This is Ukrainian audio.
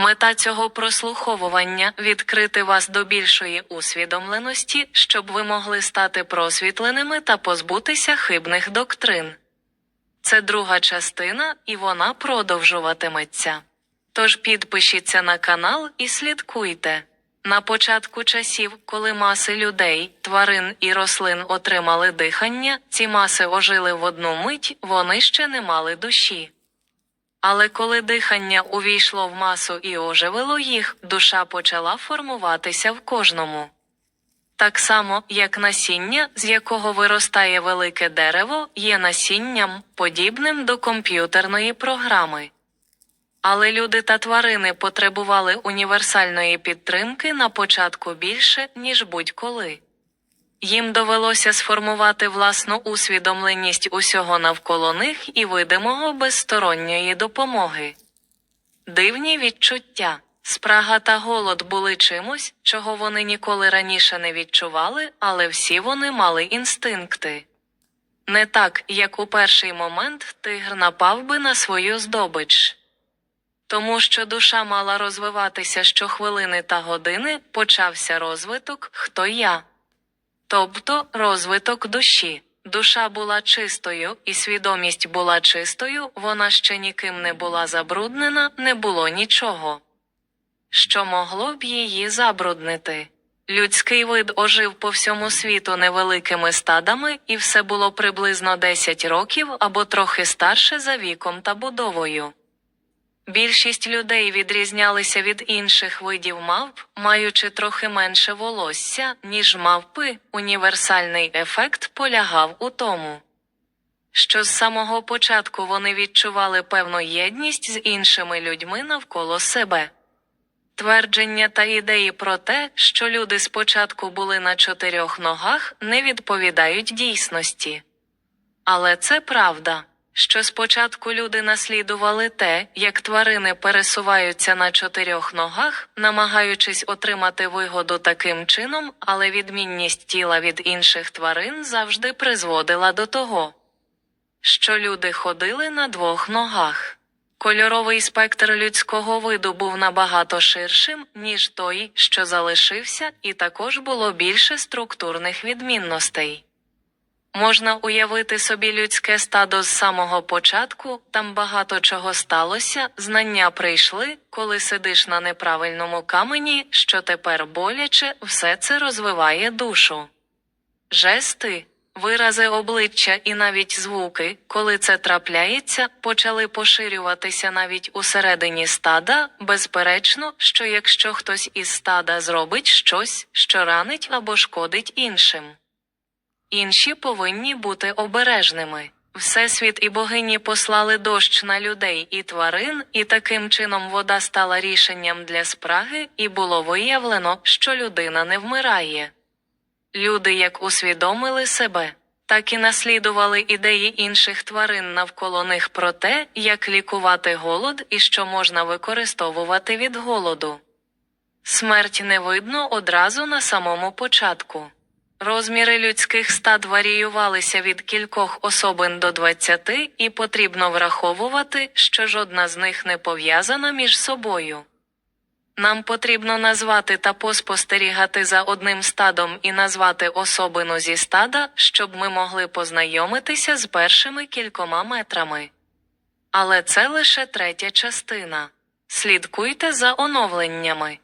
Мета цього прослуховування відкрити вас до більшої усвідомленості, щоб ви могли стати просвітленими та позбутися хибних доктрин. Це друга частина, і вона продовжуватиметься. Тож підпишіться на канал і слідкуйте. На початку часів, коли маси людей, тварин і рослин отримали дихання, ці маси ожили в одну мить, вони ще не мали душі. Але коли дихання увійшло в масу і оживило їх, душа почала формуватися в кожному. Так само, як насіння, з якого виростає велике дерево, є насінням, подібним до комп'ютерної програми. Але люди та тварини потребували універсальної підтримки на початку більше, ніж будь-коли. Їм довелося сформувати власну усвідомленість усього навколо них і видимого без сторонньої допомоги. Дивні відчуття, спрага та голод були чимось, чого вони ніколи раніше не відчували, але всі вони мали інстинкти. Не так, як у перший момент тигр напав би на свою здобич. Тому що душа мала розвиватися щохвилини та години, почався розвиток хто я. Тобто розвиток душі. Душа була чистою, і свідомість була чистою, вона ще ніким не була забруднена, не було нічого. Що могло б її забруднити? Людський вид ожив по всьому світу невеликими стадами, і все було приблизно 10 років або трохи старше за віком та будовою. Більшість людей відрізнялися від інших видів мавп, маючи трохи менше волосся, ніж мавпи. Універсальний ефект полягав у тому, що з самого початку вони відчували певну єдність з іншими людьми навколо себе. Твердження та ідеї про те, що люди спочатку були на чотирьох ногах, не відповідають дійсності. Але це правда, що спочатку люди наслідували те, як тварини пересуваються на чотирьох ногах, намагаючись отримати вигоду таким чином, але відмінність тіла від інших тварин завжди призводила до того, що люди ходили на двох ногах. Кольоровий спектр людського виду був набагато ширшим, ніж той, що залишився, і також було більше структурних відмінностей. Можна уявити собі людське стадо з самого початку, там багато чого сталося, знання прийшли, коли сидиш на неправильному камені, що тепер боляче, все це розвиває душу. Жести, вирази обличчя і навіть звуки, коли це трапляється, почали поширюватися навіть усередині стада, безперечно, що якщо хтось із стада зробить щось, що ранить або шкодить іншим. Інші повинні бути обережними. Всесвіт і богині послали дощ на людей і тварин, і таким чином вода стала рішенням для спраги, і було виявлено, що людина не вмирає. Люди як усвідомили себе, так і наслідували ідеї інших тварин навколо них про те, як лікувати голод і що можна використовувати від голоду. Смерть не видно одразу на самому початку. Розміри людських стад варіювалися від кількох особин до 20, і потрібно враховувати, що жодна з них не пов'язана між собою. Нам потрібно назвати та поспостерігати за одним стадом і назвати особину зі стада, щоб ми могли познайомитися з першими кількома метрами. Але це лише третя частина. Слідкуйте за оновленнями.